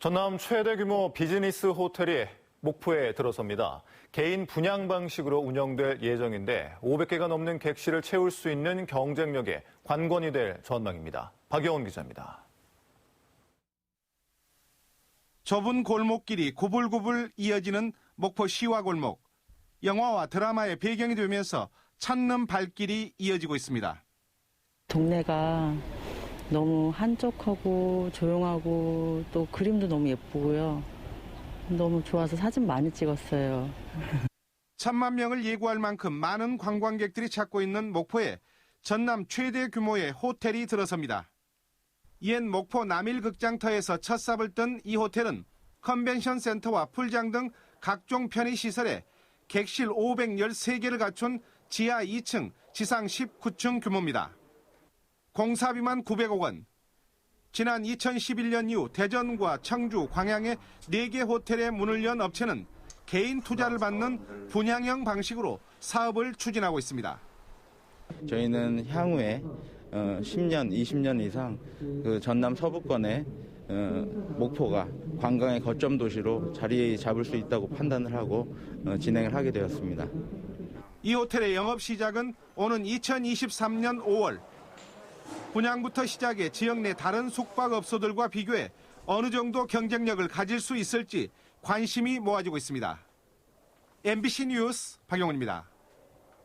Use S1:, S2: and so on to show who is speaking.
S1: 전남 최대 규모 비즈니스 호텔이 목포에 들어섭니다. 개인 분양 방식으로 운영될 예정인데 500개가 넘는 객실을 채울 수 있는 경쟁력에 관건이 될 전망입니다. 박영훈 기자입니다.
S2: 좁은 골목길이 구불구불 이어지는 목포 시와 골목. 영화와 드라마의 배경이 되면서 찾는 발길이 이어지고 있습니다.
S3: 동네가 너무 한적하고 조용하고 또 그림도 너무 예쁘고요. 너무 좋아서 사진 많이 찍었어요.
S2: 천만 명을 예고할 만큼 많은 관광객들이 찾고 있는 목포에 전남 최대 규모의 호텔이 들어섭니다. 옛 목포 남일극장터에서 첫 삽을 뜬 이 호텔은 컨벤션 센터와 풀장 등 각종 편의 시설에 객실 513개를 갖춘 지하 2층, 지상 19층 규모입니다. 공사비만 900억 원. 지난 2011년 이후 대전과 청주, 광양에 4개 호텔에 문을 연 업체는 개인 투자를 받는 분양형 방식으로 사업을 추진하고 있습니다.
S4: 저희는 향후에 어, 10년, 20년 이상 그 전남 서부권에 어, 목포가 관광의 거점 도시로 자리 잡을 수 있다고 판단을 하고 어, 진행을 하게 되었습니다.
S2: 이 호텔의 영업 시작은 오는 2023년 5월. 분양부터 시작해 지역 내 다른 숙박업소들과 비교해 어느 정도 경쟁력을 가질 수 있을지 관심이 모아지고 있습니다. MBC 뉴스 박영훈입니다.